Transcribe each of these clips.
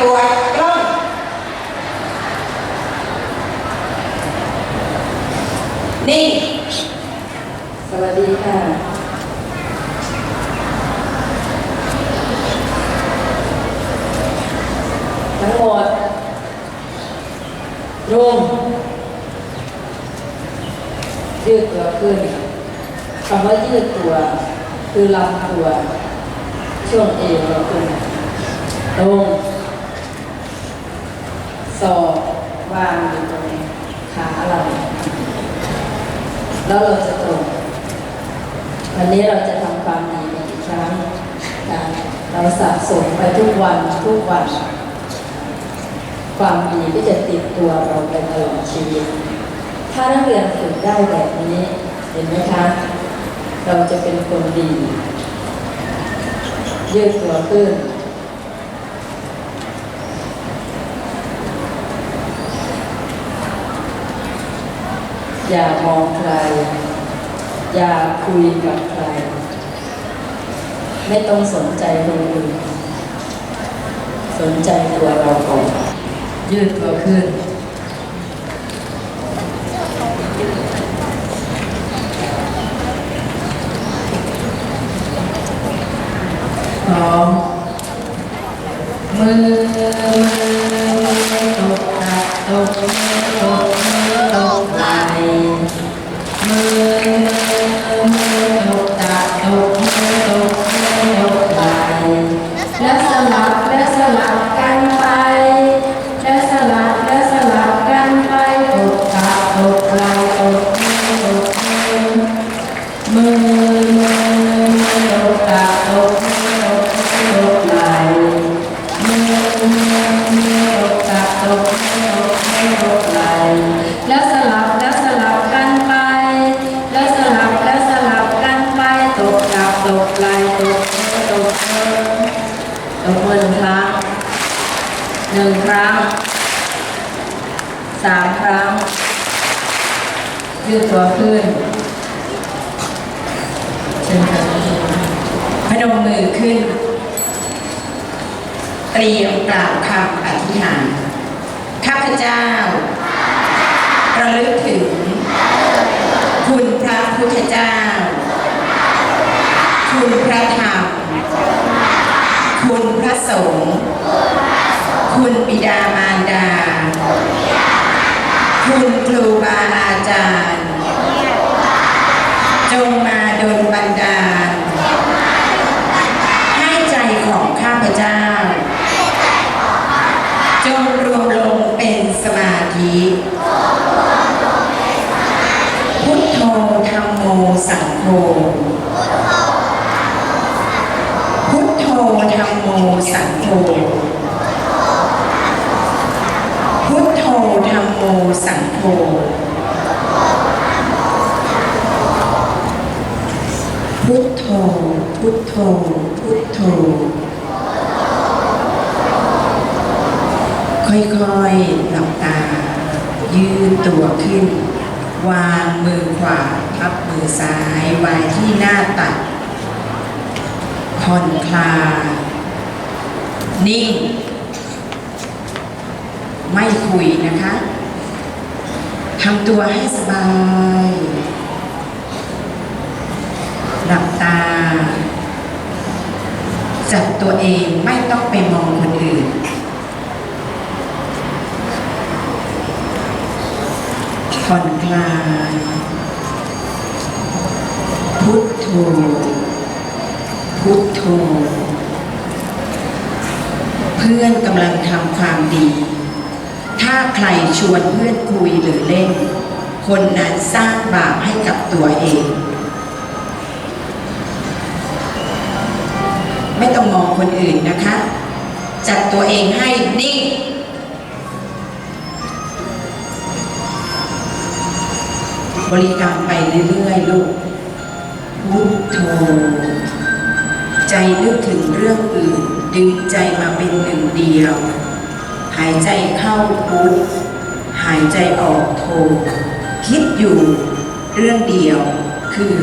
ตรวจกล้องนิ่สวัสดีค่ะ ทั้งหมดรุ่มยืดตัวขึ้นคำว่ายืดตัว คือลำตัว ช่วงเอวเราขึ้นลง ศอกวางอยู่ตรงขาเราแล้วเราจะตรงวันนี้เราจะทำความดีกันอีกครั้งนะเราสะสมไปทุกวันทุกวัน ความดีก็จะติดตัวเราไปตลอดชีวิต ถ้านักเรียนฝึกได้แบบนี้เห็นไหมคะ เราจะเป็นคนดี ยืดตัวขึ้น อย่ามองใคร อย่าคุยกับใคร ไม่ต้องสนใจคนอื่นสนใจตัวเราก่อนยืดตัวขึ้น ตาตกไหลตกมือตกมือตกมือหนึ่งครั้งหนึ่งครั้งสามครั้ง ยืดตัวขึ้นเชิญค่ะพนมมือขึ้น เตรียมกล่าวคำอธิษฐานข้าพเจ้า ระลึกถึง คุณพระพุทธเจ้า คุณพระธรรม คุณพระส งฆ์ คุณบิดามารดา คุณครูบาอาจารย์ จงมาดนบันดาล ให้ใจของข้าพเจ้า จงรวมลงเป็นสมาธิ พุทโธธรรมโมสังโฆ พุทโธ ธรรมโมสังโฆพุทโธธรรมโมสังโฆพุทโธพุทโธพุทโธค่อยๆหลับตา ยืนตัวขึ้น วางมือขวาทับมือซ้ายไว้ที่หน้าตักผ่อนคลาย นิ่ง ไม่คุยนะคะทำตัวให้สบาย หลับตา จับตัวเองไม่ต้องเป็นอื่น ผ่อนคลาย พุทโธ พุทโธ เพื่อนกำลังทำความดี ถ้า ใครชวนเพื่อนคุยหรือเล่น คนนั้นสร้างบาปให้กับตัวเอง ไม่ต้องมองคนอื่นนะคะ จัดตัวเองให้นิ่งบริกรรมไปเรื่อยๆลูกพุทโธใจนึกถึงเรื่องอื่น ดึงใจมาเป็นหนึ่งเดียว หายใจเข้าพุทหายใจออกโธคิดอยู่เรื่องเดียว คือ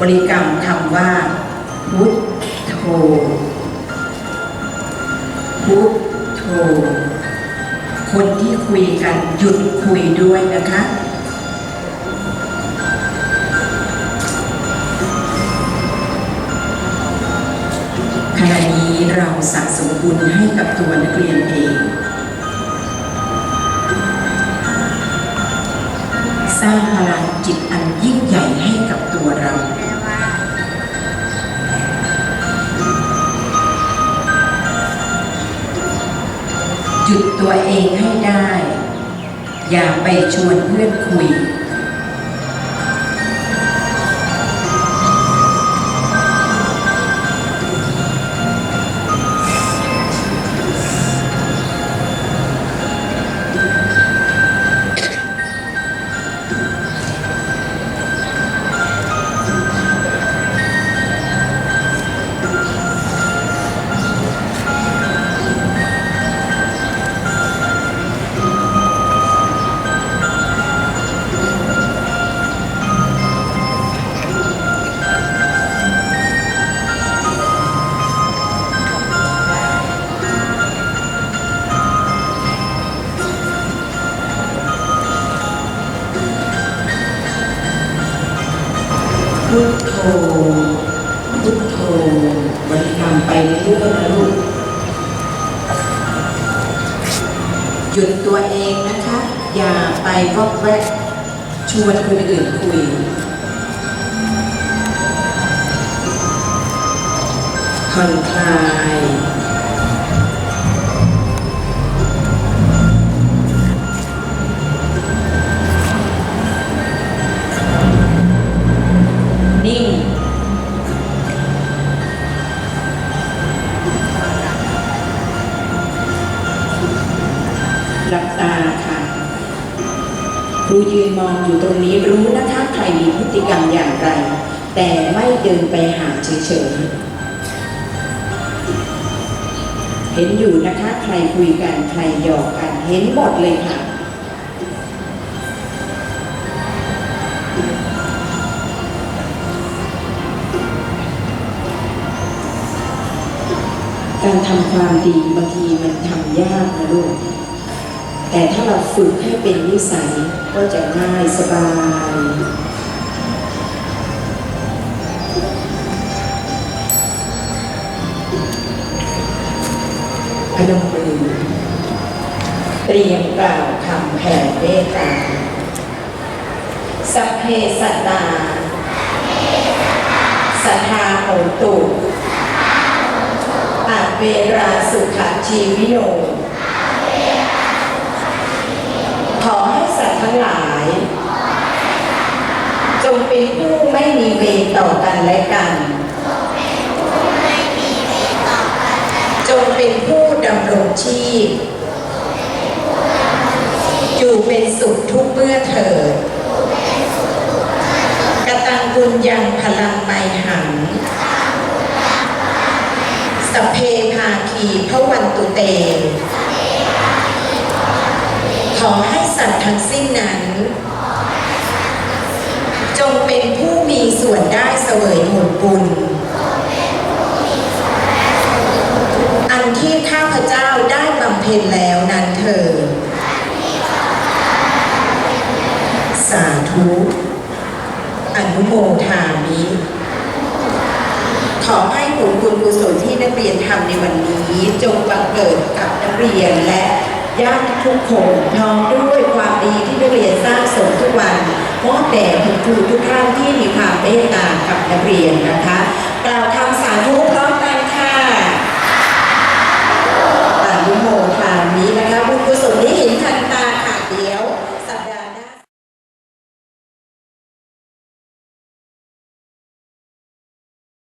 บริกรรมคำว่า พุทโธพุทโธโธคนที่คุยกันหยุดคุยด้วยนะคะขณะนี้เราสะสมบุญให้กับตัวนักเรียนเอง สร้างพลังจิตอันยิ่งใหญ่ให้กับตัวเราหยุดตัวเองให้ได้ อย่าไปชวนเพื่อนคุย โธบริกรรมไปเรื่อยๆนะลูกหยุดตัวเองนะคะ อย่าไปก็แวกชวนคนอื่นคุยผ่อนคลาย ยืนมองอยู่ตรงนี้รู้นะคะใครมีพฤติกรรมอย่างไร แต่ไม่เดินไปหาเฉยๆ เห็นอยู่นะคะใครคุยกันใครหยอกกัน เห็นหมดเลยค่ะการทำความดีบางทีมันทำยากนะลูก แต่ถ้าเราฝึกให้เป็นนิสัยก็จะง่ายสบาย พนมมือเตรียมกล่าวคำแผ่เมตตาสัพเพสัตตาสัทธาโหตุอาเวราสุขชีวิโน ขอให้สัตว์ ทั้งหลาย จงเป็นผู้ไม่มีเวรต่อกันและกัน จงเป็นผู้ดำรงชีพ อยู่เป็นสุขทุกเมื่อเถิดกตังกุญยังพลังไมหังสเพภาคีพระวันตุเต ขอให้ สัตว์ทั้งสิ้นนั้น จงเป็นผู้มีส่วนได้เสวยผลบุญ อันที่ข้าพเจ้าได้บำเพ็ญแล้วนั้นเถิดสาธุอนุโมทามิขอให้ผลบุญกุศลที่นักเรียนทำในวันนี้ จงบังเกิดกับนักเรียนและ ญาติทุกคนน้อมด้วยความดีที่นักเรียนสร้างสมทุกวันเพราะแต่คุณครูทุกท่านที่มีความเมตตากับนักเรียนนะคะกล่าวคำสาธุพร้อมกันค่ะอนุโมค่นนี้นะคะคุณผู้ชมนี้เห็นค่ะ